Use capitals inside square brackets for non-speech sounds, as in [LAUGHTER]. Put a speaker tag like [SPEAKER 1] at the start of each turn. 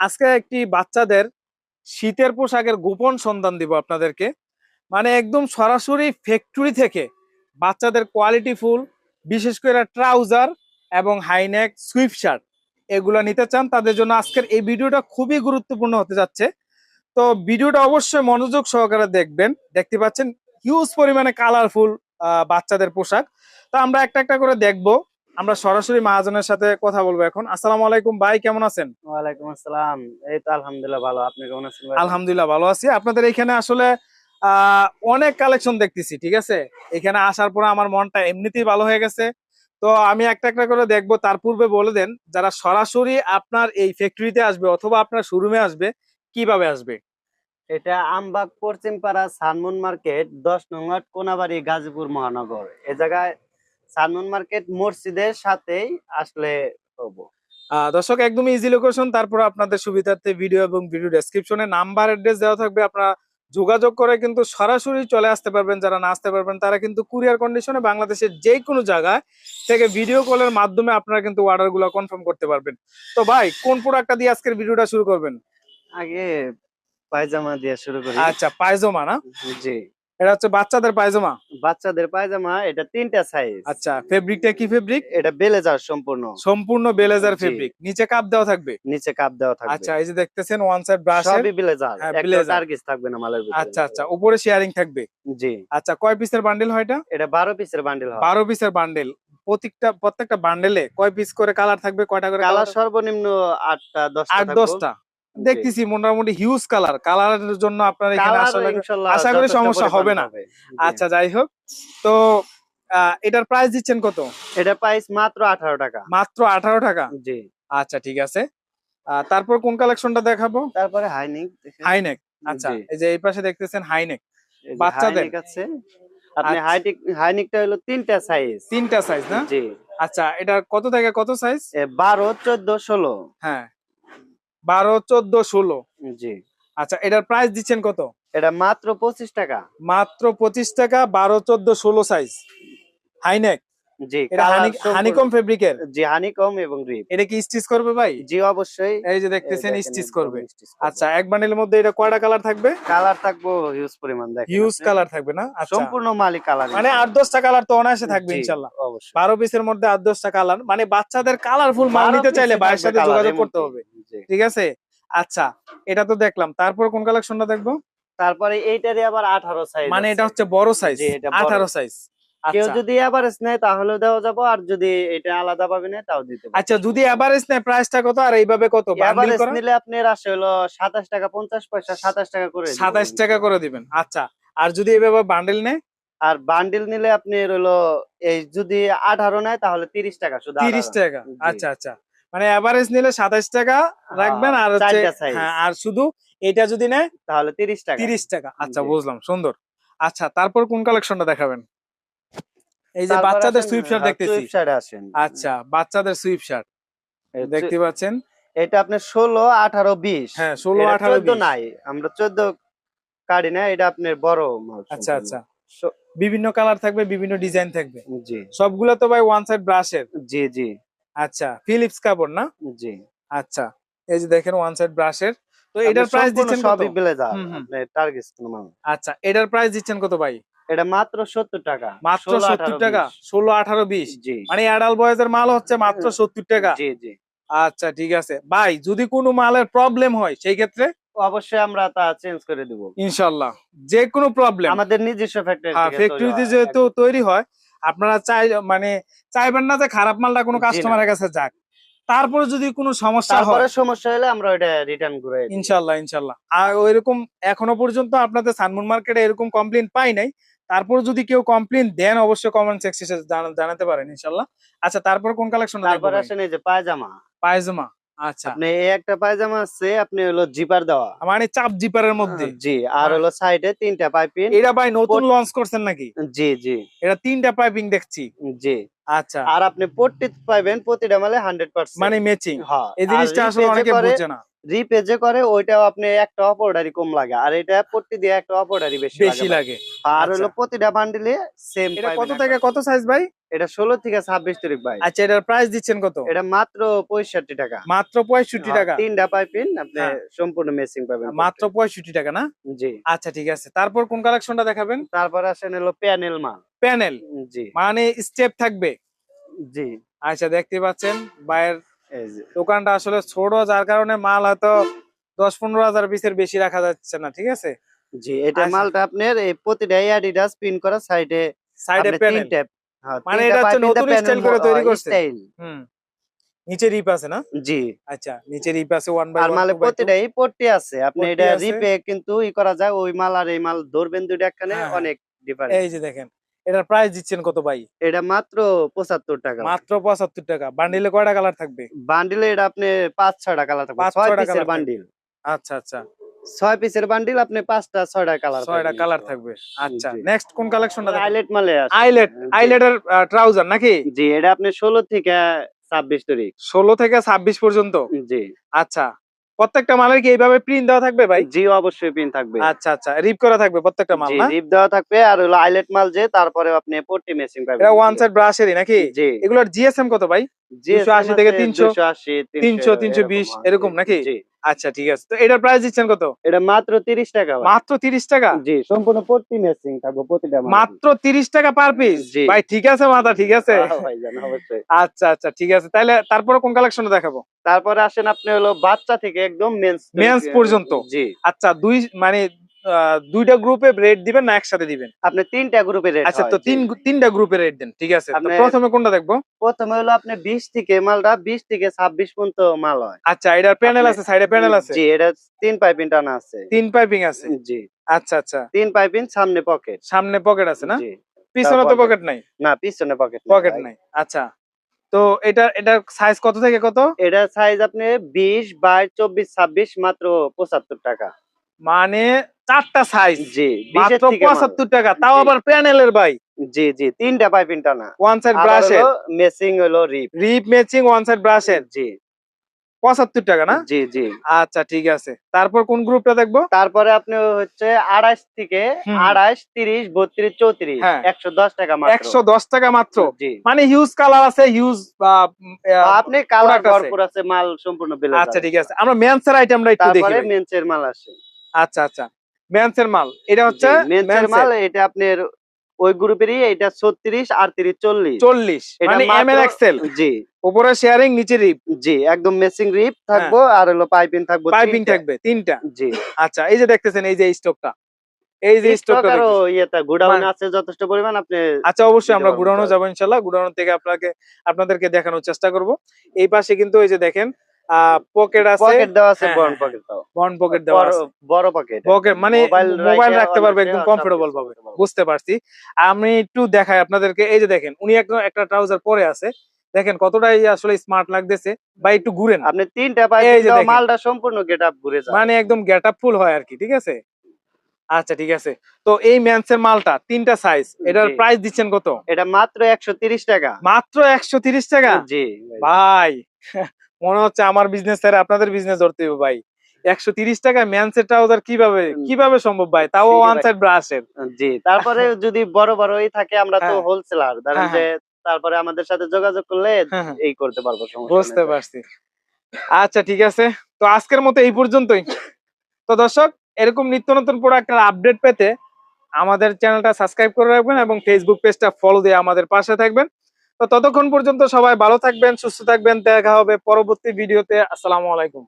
[SPEAKER 1] আজকে একটি বাচ্চাদের শীতের পোশাকের গোপন সন্ধান দিব আপনাদেরকে। মানে একদম সরাসরি ফ্যাক্টরি থেকে বাচ্চাদের কোয়ালিটি ফুল, বিশেষ করে ট্রাউজার এবং হাইনেক সুইফট শার্ট এগুলো নিতে চান, তাদের জন্য আজকের এই ভিডিওটা খুবই গুরুত্বপূর্ণ হতে যাচ্ছে। তো ভিডিওটা অবশ্যই মনোযোগ সহকারে দেখবেন। দেখতে পাচ্ছেন হিউজ পরিমাণে কালারফুল বাচ্চাদের পোশাক। তো আমরা একটা একটা করে দেখব। আমরা সরাসরি মহাজনের সাথে কথা বলব এখন। আসসালামু আলাইকুম ভাই কেমন আছেন?
[SPEAKER 2] ওয়ালাইকুম আসসালাম। এই তো আলহামদুলিল্লাহ ভালো। আপনি কেমন আছেন ভাই?
[SPEAKER 1] আলহামদুলিল্লাহ ভালো আছি। আপনাদের এখানে আসলে অনেক কালেকশন দেখতেছি ঠিক আছে? এখানে আসার পরে আমার মনটা এমনিতেই ভালো হয়ে গেছে। তো আমি একটা একটা করে দেখব তার পূর্বে বলে দেন যারা সরাসরি আপনার এই ফ্যাক্টরিতে আসবে অথবা আপনার শোরুমে আসবে কীভাবে আসবে?
[SPEAKER 2] এটা আমবাগ পশ্চিমপাড়া সানমুন মার্কেট দশ নম্বর কোনাবাড়ি গাজীপুর মহানগর। এ জায়গায় সানমুন মার্কেট মসজিদের সাথেই আসলে হব।
[SPEAKER 1] দর্শক একদম ইজি লোকেশন তারপর আপনাদের সুবিধার্থে ভিডিও এবং ভিডিও ডেসক্রিপশনে নাম্বার অ্যাড্রেস দেওয়া থাকবে। আপনারা যোগাযোগ করে কিন্তু সরাসরি চলে আসতে পারবেন যারা না আসতে পারবেন তারা কিন্তু কুরিয়ার কন্ডিশনে বাংলাদেশের যে কোনো জায়গায় থেকে ভিডিও কলের মাধ্যমে আপনারা কিন্তু অর্ডারগুলো কনফার্ম করতে পারবেন। তো ভাই কোন প্রোডাক্টটা দিয়ে আজকের ভিডিওটা শুরু করবেন?
[SPEAKER 2] আগে পায়জামা দিয়ে শুরু করি।
[SPEAKER 1] আচ্ছা পায়জামা না?
[SPEAKER 2] জি।
[SPEAKER 1] এটা হচ্ছে বাচ্চাদের পায়জামা?
[SPEAKER 2] বাচ্চাদের পায়জামা এটা তিনটা সাইজ
[SPEAKER 1] আচ্ছা ফেব্রিকটা কি ফেব্রিক
[SPEAKER 2] এটা বেলেজার সম্পূর্ণ।
[SPEAKER 1] সম্পূর্ণ বেলেজার ফেব্রিক নিচে কাপ দেওয়া থাকবে?
[SPEAKER 2] নিচে কাপ দেওয়া থাকবে।
[SPEAKER 1] আচ্ছা এই যে দেখতেছেন ওয়ান সাইড ব্রাশ
[SPEAKER 2] সবই বেলেজার।
[SPEAKER 1] হ্যাঁ,
[SPEAKER 2] একটা টার্গেস থাকবে না মালের ভিতরে।
[SPEAKER 1] আচ্ছা আচ্ছা উপরে শেয়ারিং থাকবে?
[SPEAKER 2] জি।
[SPEAKER 1] আচ্ছা কয় পিসের বান্ডেল হয় এটা?
[SPEAKER 2] এটা 12 পিসের বান্ডেল হয়
[SPEAKER 1] 12 পিসের বান্ডেল প্রত্যেকটা প্রত্যেকটা বান্ডেলে কয় পিস করে কালার থাকবে কয়টা করে
[SPEAKER 2] কালার সর্বনিম্ন 8টা
[SPEAKER 1] 10টা
[SPEAKER 2] 8
[SPEAKER 1] 10টা দেখতেছি মোটামুটি হিউজ কালার কালারের জন্য আপনার এখানে আসলে আশা করি সমস্যা হবে না। আচ্ছা যাই হোক। তো এটার প্রাইস দিচ্ছেন কত?
[SPEAKER 2] এটা প্রাইস মাত্র আঠারো টাকা।
[SPEAKER 1] মাত্র আঠারো টাকা?
[SPEAKER 2] জি।
[SPEAKER 1] আচ্ছা ঠিক আছে। তারপর কোন কালেকশনটা দেখাবো?
[SPEAKER 2] তারপরে হাইনিক
[SPEAKER 1] হাইনেক আচ্ছা এই যে এই পাশে দেখতেছেন হাইনেক বাচ্চাদের?
[SPEAKER 2] আছে। আপনি
[SPEAKER 1] আচ্ছা।
[SPEAKER 2] হাইনিক হাইনিকটা হলো তিনটা সাইজ
[SPEAKER 1] তিনটা সাইজ না?
[SPEAKER 2] জি।
[SPEAKER 1] আচ্ছা এটা কত থেকে কত সাইজ
[SPEAKER 2] এ বারো চোদ্দ ষোলো।
[SPEAKER 1] হ্যাঁ। বারো চোদ্দ ষোলো।
[SPEAKER 2] জি।
[SPEAKER 1] আচ্ছা এটার প্রাইস দিচ্ছেন কত?
[SPEAKER 2] এটা মাত্র পঁচিশ টাকা।
[SPEAKER 1] মাত্র পঁচিশ টাকা বারো চোদ্দ ষোলো সাইজ হাইনেক
[SPEAKER 2] জি
[SPEAKER 1] হানিকম ফেব্রিকের
[SPEAKER 2] জি হানিকম এবং রিপ
[SPEAKER 1] এটা কি স্টিচ করবে ভাই?
[SPEAKER 2] জি অবশ্যই।
[SPEAKER 1] এই যে দেখতেছেন স্টিচ করবে।
[SPEAKER 2] আচ্ছা
[SPEAKER 1] এক বান্ডেলের মধ্যে এটা কয়টা কালার থাকবে?
[SPEAKER 2] কালার থাকব হিউজ পরিমাণ দেখেন
[SPEAKER 1] হিউজ কালার থাকবে না? আচ্ছা।
[SPEAKER 2] সম্পূর্ণ মালিক কালার
[SPEAKER 1] মানে আট দশটা কালার তো অনায়াসে থাকবে ইনশাল্লাহ
[SPEAKER 2] অবশ্যই।
[SPEAKER 1] বারো পিসের মধ্যে আট দশটা কালার মানে বাচ্চাদের কালারফুল মাল নিতে চাইলে ভাইয়ের সাথে যোগাযোগ করতে হবে। ঠিক আছে? আচ্ছা এটা তো দেখলাম। তারপর কোন কালেকশনটা দেখব?
[SPEAKER 2] তারপরে এইটারই আবার আঠারো সাইজ
[SPEAKER 1] মানে এটা হচ্ছে বড় সাইজ। আঠারো সাইজ
[SPEAKER 2] কেউ
[SPEAKER 1] আচ্ছা।
[SPEAKER 2] যদি এভারেজ নেয় তাহলেও দেওয়া যাব। আর যদি এটা আলাদা পাবে না তাও দিতে
[SPEAKER 1] আচ্ছা যদি এভারেজ নেয় প্রাইসটা কত? আর এইভাবে কত?
[SPEAKER 2] এভারেজ নিলে আপনার আসে হলো সাতাশ টাকা পঞ্চাশ পয়সা সাতাশ টাকা করে
[SPEAKER 1] সাতাশ টাকা করে দিবেন। আচ্ছা আর যদি এইভাবে বান্ডিল নেয়?
[SPEAKER 2] আর বান্ডিল নিলে আপনি হলো এই যদি আঠারো নেয় তাহলে তিরিশ টাকা শুধু
[SPEAKER 1] তিরিশ টাকা। আচ্ছা আচ্ছা। মানে এভারেজ নিলে সাতাশ টাকা রাখবেন আর হচ্ছে। হ্যাঁ আর শুধু এটা যদি নেয়
[SPEAKER 2] তাহলে তিরিশ টাকা।
[SPEAKER 1] তিরিশ টাকা। আচ্ছা বুঝলাম সুন্দর। আচ্ছা তারপর কোন কালেকশনটা দেখাবেন? এই যে বাচ্চাদের সুইপ শার্ট
[SPEAKER 2] হ্যাঁ,
[SPEAKER 1] দেখতেছি। আচ্ছা বাচ্চাদের সুইপ শার্ট দেখতে পাচ্ছেন?
[SPEAKER 2] এটা আপনার ষোলো আঠারো বিশ।
[SPEAKER 1] হ্যাঁ ষোলো আঠারো
[SPEAKER 2] 14 নাই আমরা চোদ্দ কাটি না এটা আপনার বড়
[SPEAKER 1] আচ্ছা আচ্ছা। বিভিন্ন কালার থাকবে বিভিন্ন ডিজাইন থাকবে।
[SPEAKER 2] জি।
[SPEAKER 1] সবগুলো তো ভাই ওয়ান সাইড ব্রাশের
[SPEAKER 2] জি জি।
[SPEAKER 1] আচ্ছা ফিলিপস কাপড় না?
[SPEAKER 2] জি।
[SPEAKER 1] আচ্ছা এই যে দেখেন ওয়ান সাইড ব্রাশের তো এটার প্রাইস দিচ্ছেন কত?
[SPEAKER 2] সবই ব্লেজার
[SPEAKER 1] হুম।
[SPEAKER 2] টার্গেট কোনো মাল
[SPEAKER 1] আচ্ছা এটার প্রাইস দিচ্ছেন কত ভাই?
[SPEAKER 2] এটা মাত্র সত্তর টাকা
[SPEAKER 1] মাত্র 70 টাকা
[SPEAKER 2] 16,
[SPEAKER 1] সত্তর
[SPEAKER 2] 18,
[SPEAKER 1] টাকা
[SPEAKER 2] 20
[SPEAKER 1] ষোলো আঠারো বিশ।
[SPEAKER 2] জি।
[SPEAKER 1] মানে অ্যাডাল বয়েজের মাল হচ্ছে মাত্র সত্তর টাকা।
[SPEAKER 2] জি জি।
[SPEAKER 1] আচ্ছা ঠিক আছে। ভাই যদি কোনো মালের প্রবলেম হয় সেই ক্ষেত্রে?
[SPEAKER 2] অবশ্যই আমরা তা চেঞ্জ করে দিব।
[SPEAKER 1] ইনশাল্লাহ যে কোনো প্রবলেম
[SPEAKER 2] আমাদের নিজস্ব ফ্যাক্টরি
[SPEAKER 1] ফ্যাক্টরিতে যেহেতু তৈরি হয় আপনারা চাই মানে চাইবেন না যে খারাপ মালটা কোনো। কাস্টমারের কাছে যাক। তারপরে যদি কোনো সমস্যা
[SPEAKER 2] তারপরে
[SPEAKER 1] হয়
[SPEAKER 2] সমস্যা হলে আমরা ওটা রিটার্ন করে।
[SPEAKER 1] ইনশাল্লাহ ইনশাল্লাহ। আর ওইরকম এখনও পর্যন্ত আপনাদের সানমুন মার্কেটে এরকম কমপ্লেন পাই নাই। তারপর যদি কেউ কমপ্লেন দেন অবশ্যই কমেন্ট সেকশনে জানাতে পারেন ইনশাল্লাহ। আচ্ছা তারপর কোন কালেকশন
[SPEAKER 2] তারপরে আসেন এই যে পায়জামা।
[SPEAKER 1] পায়জামা। আচ্ছা।
[SPEAKER 2] আপনি এই একটা পায়জামা আছে আপনি হলো জিপার দেওয়া।
[SPEAKER 1] মানে চাপ জিপারের মধ্যে?
[SPEAKER 2] জি আর হলো সাইডে তিনটা পাইপিং।
[SPEAKER 1] এটা ভাই নতুন লঞ্চ করছেন নাকি?
[SPEAKER 2] জি জি।
[SPEAKER 1] এটা তিনটা পাইপিং দেখছি।
[SPEAKER 2] জি।
[SPEAKER 1] আচ্ছা।
[SPEAKER 2] আর আপনি পট্টি প্রতিটা মালে হান্ড্রেড পার্সেন্ট
[SPEAKER 1] মানে ম্যাচিং
[SPEAKER 2] হ্যাঁ
[SPEAKER 1] এই জিনিসটা আসলে অনেকে বুঝে না।
[SPEAKER 2] রিপেজে করে ওইটাও আপনি একটা অপরডারি কম লাগে। আর এটা পট্টি দিয়ে একটা অপরডারি বেশি
[SPEAKER 1] বেশি লাগে।
[SPEAKER 2] আর
[SPEAKER 1] আচ্ছা।
[SPEAKER 2] হলো প্রতিটা বান্ডিলে সেম
[SPEAKER 1] এটা কত থেকে কত সাইজ ভাই?
[SPEAKER 2] এটা ষোলো থেকে ছাব্বিশ তারিখ ভাই।
[SPEAKER 1] আচ্ছা এটার প্রাইস দিচ্ছেন কত?
[SPEAKER 2] এটা মাত্র পঁয়ষট্টি টাকা।
[SPEAKER 1] মাত্র পঁয়ষট্টি টাকা?
[SPEAKER 2] হ্যাঁ, তিনটা পাইপিন আপনি
[SPEAKER 1] হ্যাঁ।
[SPEAKER 2] সম্পূর্ণ মেসিং পাবেন
[SPEAKER 1] মাত্র পঁয়ষট্টি টাকা না?
[SPEAKER 2] জি।
[SPEAKER 1] আচ্ছা ঠিক আছে। তারপর কোন কালেকশনটা দেখাবেন?
[SPEAKER 2] তারপর আসেন হলো প্যানেল মাল।
[SPEAKER 1] প্যানেল
[SPEAKER 2] জি।
[SPEAKER 1] মানে স্টেপ থাকবে?
[SPEAKER 2] জি।
[SPEAKER 1] আচ্ছা দেখতে পাচ্ছেন বাইরের দোকানটা আসলে ছোট যার কারণে মাল হয়তো দশ পনেরো হাজার পিসের বেশি রাখা যাচ্ছে না ঠিক আছে?
[SPEAKER 2] জি এটা
[SPEAKER 1] আচ্ছা।
[SPEAKER 2] মালটা আপনার এই প্রতিটা অ্যাডিডাস পিন করা সাইডে
[SPEAKER 1] সাইডে প্যানেল
[SPEAKER 2] হ্যাঁ,
[SPEAKER 1] মানে এটা হচ্ছে নতুন style করে তৈরি করছে? হুম নিচে রিপ আছে না?
[SPEAKER 2] জি।
[SPEAKER 1] আচ্ছা নিচে রিপ আছে ওয়ান বাই
[SPEAKER 2] আর মালে প্রতিটাই পট্টি আছে। আপনি এটা। রিপে কিন্তু ই করা যায় ওই মাল আর এই মাল ধরবেন দুইটা একখানে
[SPEAKER 1] হ্যাঁ, হ্যাঁ।
[SPEAKER 2] অনেক ডিফারেন্স
[SPEAKER 1] এই যে দেখেন এটার প্রাইস দিচ্ছেন কত ভাই?
[SPEAKER 2] এটা মাত্র পঁচাত্তর টাকা।
[SPEAKER 1] মাত্র পঁচাত্তর টাকা। বান্ডিলে কয়টা কালার থাকবে?
[SPEAKER 2] বান্ডিলে এটা আপনি পাঁচ ছয়টা কালার থাকবে।
[SPEAKER 1] পাঁচ,
[SPEAKER 2] ছয়
[SPEAKER 1] ছয়টা
[SPEAKER 2] পিসের
[SPEAKER 1] থাকবে।
[SPEAKER 2] বান্ডিল
[SPEAKER 1] আচ্ছা আচ্ছা।
[SPEAKER 2] ছয় পিসের বান্ডিল আপনি পাঁচটা ছয়টা কালার
[SPEAKER 1] ছয়টা কালার থাকবে। আচ্ছা নেক্সট কোন কালেকশনটা
[SPEAKER 2] আইলেট মালে আছে।
[SPEAKER 1] আইলেট আইলেটের ট্রাউজার নাকি?
[SPEAKER 2] জি এটা আপনি ষোলো থেকে ছাব্বিশ তারিখ।
[SPEAKER 1] ষোলো থেকে ছাব্বিশ পর্যন্ত?
[SPEAKER 2] জি।
[SPEAKER 1] আচ্ছা প্রত্যেকটা মালের কি এইভাবে প্রিন্ট দেওয়া থাকবে ভাই?
[SPEAKER 2] জি অবশ্যই পিন থাকবে।
[SPEAKER 1] আচ্ছা আচ্ছা রিপ করা থাকবে প্রত্যেকটা মাল না?
[SPEAKER 2] রিপ দেওয়া থাকবে আর হলো আইলেট মাল যে তারপরে আপনি পট্টি মেসিং পাবেন।
[SPEAKER 1] এটা ওয়ান সাইড ব্রাশেরই নাকি?
[SPEAKER 2] জি।
[SPEAKER 1] এগুলোর জিএসএম কত ভাই?
[SPEAKER 2] জি
[SPEAKER 1] 280 থেকে 300,
[SPEAKER 2] 280
[SPEAKER 1] 300, 320 এরকম নাকি?
[SPEAKER 2] জি।
[SPEAKER 1] আচ্ছা ঠিক আছে। তো এটার প্রাইস দিচ্ছেন কত?
[SPEAKER 2] এটা মাত্র 30 টাকা
[SPEAKER 1] মাত্র তিরিশ টাকা?
[SPEAKER 2] জি সম্পূর্ণ প্রতি ম্যাচিং থাকবে প্রতিটা
[SPEAKER 1] মাত্র তিরিশ টাকা পার পিস
[SPEAKER 2] জি।
[SPEAKER 1] ভাই ঠিক আছে মাথা ঠিক আছে।
[SPEAKER 2] হ্যাঁ ভাইজান, অবশ্যই।
[SPEAKER 1] আচ্ছা আচ্ছা ঠিক আছে। তাহলে তারপরে কোন কালেকশন দেখাবো?
[SPEAKER 2] তারপরে আসেন আপনি হলো বাচ্চা থেকে একদম মেন্স
[SPEAKER 1] মেন্স পর্যন্ত?
[SPEAKER 2] জি।
[SPEAKER 1] আচ্ছা দুই মানে দুইটা গ্রুপে রেট দিবেন না একসাথে দিবেন।
[SPEAKER 2] আপনি তিনটা গ্রুপে রেট
[SPEAKER 1] আচ্ছা তো তিন তিনটা গ্রুপে রেট দেন ঠিক আছে? তো প্রথমে কোনটা দেখব?
[SPEAKER 2] প্রথমে হলো আপনি 20 থেকে মালটা 20 থেকে 26 পর্যন্ত মাল হয়।
[SPEAKER 1] আচ্ছা এটার প্যানেল আছে সাইডে প্যানেল আছে?
[SPEAKER 2] জি এটা তিন পাইপিং টানা আছে।
[SPEAKER 1] তিন পাইপিং আছে?
[SPEAKER 2] জি।
[SPEAKER 1] আচ্ছা আচ্ছা।
[SPEAKER 2] তিন পাইপিং সামনে পকেট
[SPEAKER 1] সামনে পকেট আছে না?
[SPEAKER 2] জি।
[SPEAKER 1] পিছনে তো পকেট নাই?
[SPEAKER 2] না পিছনে পকেট
[SPEAKER 1] পকেট নাই আচ্ছা। তো এটা এটা সাইজ কত থেকে কত?
[SPEAKER 2] এটা সাইজ আপনি 20 22 24 26 মাত্র 75 টাকা।
[SPEAKER 1] মানে চারটা সাইজ
[SPEAKER 2] জি 20
[SPEAKER 1] মাত্র। পঁচাত্তর টাকা। তাও। আবার প্যানেলের ভাই।
[SPEAKER 2] জি জি তিনটা পাইপিং টানা
[SPEAKER 1] ওয়ান সাইড ব্রাশের
[SPEAKER 2] মেসিং হলো রিপ
[SPEAKER 1] রিপ ম্যাচিং ওয়ান সাইড ব্রাশের
[SPEAKER 2] জি।
[SPEAKER 1] পঁচাত্তর টাকা না?
[SPEAKER 2] জি জি।
[SPEAKER 1] আচ্ছা ঠিক আছে। তারপর কোন গ্রুপটা দেখব?
[SPEAKER 2] তারপরে আপনি হচ্ছে আড়াইশ থেকে। আড়াইশ তিরিশ বত্রিশ চৌত্রিশ। একশো দশ টাকা মাত্র।
[SPEAKER 1] একশো দশ টাকা মাত্র। মানে হিউজ কালার আছে হিউজ
[SPEAKER 2] আপনি কালার
[SPEAKER 1] আছে।
[SPEAKER 2] ভরপুর আছে মাল সম্পূর্ণ
[SPEAKER 1] আচ্ছা ঠিক আছে। আমরা মেন্সের আইটেমটা একটু দেখি।
[SPEAKER 2] মেন্সের মাল আসে।
[SPEAKER 1] আচ্ছা আচ্ছা। মেন্সের মাল। এটা হচ্ছে
[SPEAKER 2] মেন্সের মাল এটা আপনার ওই গ্রুপেরই এটা ছত্রিশ আটত্রিশ চল্লিশ।
[SPEAKER 1] চল্লিশ।
[SPEAKER 2] এটা
[SPEAKER 1] মানে
[SPEAKER 2] মাত্র-
[SPEAKER 1] এম এক্সেল
[SPEAKER 2] জি।
[SPEAKER 1] উপরে শেয়ারিং নিচে রিপ
[SPEAKER 2] জি একদম মেসিং রিপ থাকব আর হলো পাইপিং থাকব
[SPEAKER 1] পাইপিং থাকবে তিনটা।
[SPEAKER 2] জি।
[SPEAKER 1] আচ্ছা এই যে দেখতেছেন এই যে স্টকটা এই যে
[SPEAKER 2] স্টক
[SPEAKER 1] স্টকটা
[SPEAKER 2] আরও ইয়েটা গোডাউন
[SPEAKER 1] মানে-
[SPEAKER 2] আছে যথেষ্ট পরিমাণ আপনি
[SPEAKER 1] আচ্ছা অবশ্যই আমরা
[SPEAKER 2] তাহলে।
[SPEAKER 1] যাব ইনশাল্লাহ। গুড়ানো থেকে আপনাকে আপনাদেরকে দেখানোর চেষ্টা করব। এই পাশে কিন্তু এই যে দেখেন পকেট আছে।
[SPEAKER 2] পকেট দেওয়া আছে
[SPEAKER 1] হ্যাঁ, হ্যাঁ,
[SPEAKER 2] পকেট দাও।
[SPEAKER 1] বন পকেট দেওয়া
[SPEAKER 2] বড়
[SPEAKER 1] আছে।
[SPEAKER 2] বড় পকেট
[SPEAKER 1] পকেট মানে
[SPEAKER 2] মোবাইল
[SPEAKER 1] রাখতে পারবে একদম কমফোর্টেবল। বুঝতে পারছি। আমি একটু দেখাই আপনাদেরকে। এই যে দেখেন উনি একদম একটা ট্রাউজার পরে আছে। দেখেন কতটাই আসলে স্মার্ট লাগতেছে। বা একটু ঘুরেন।
[SPEAKER 2] আপনি তিনটা। মালটা সম্পূর্ণ ঘুরে যায়
[SPEAKER 1] মানে একদম ফুল হয় আর কি ঠিক আছে? আচ্ছা ঠিক আছে। তো এই ম্যান্সের মালটা তিনটা সাইজ এটার। প্রাইস দিচ্ছেন কত?
[SPEAKER 2] এটা মাত্র একশো তিরিশ টাকা।
[SPEAKER 1] মাত্র একশো তিরিশ টাকা?
[SPEAKER 2] জি।
[SPEAKER 1] ভাই মনে হচ্ছে আমার বিজনেস স্যার আপনাদের বিজনেস ধরতে হবে ভাই। একশো তিরিশ টাকা ম্যানসের ট্রাউজার কীভাবে কীভাবে সম্ভব ভাই? তাও ওয়ান। সাইড ব্রাশের
[SPEAKER 2] জি তারপরে [LAUGHS] যদি বড় বড়ই থাকে আমরা তো
[SPEAKER 1] হ্যাঁ।
[SPEAKER 2] হোলসেলার ধরেন
[SPEAKER 1] হ্যাঁ,
[SPEAKER 2] যে তারপরে আমাদের সাথে যোগাযোগ করলে
[SPEAKER 1] হ্যাঁ, হ্যাঁ।
[SPEAKER 2] এই করতে পারব
[SPEAKER 1] বুঝতে পারছি। আচ্ছা ঠিক আছে। তো আজকের মতো এই পর্যন্তই। তো দর্শক এরকম নিত্য নতুন প্রোডাক্টের আপডেট পেতে আমাদের চ্যানেলটা সাবস্ক্রাইব করে রাখবেন এবং ফেসবুক পেজটা ফলো দিয়ে আমাদের পাশে থাকবেন। তো ততক্ষণ পর্যন্ত সবাই ভালো থাকবেন সুস্থ থাকবেন। দেখা হবে পরবর্তী ভিডিওতে। আসসালামু আলাইকুম।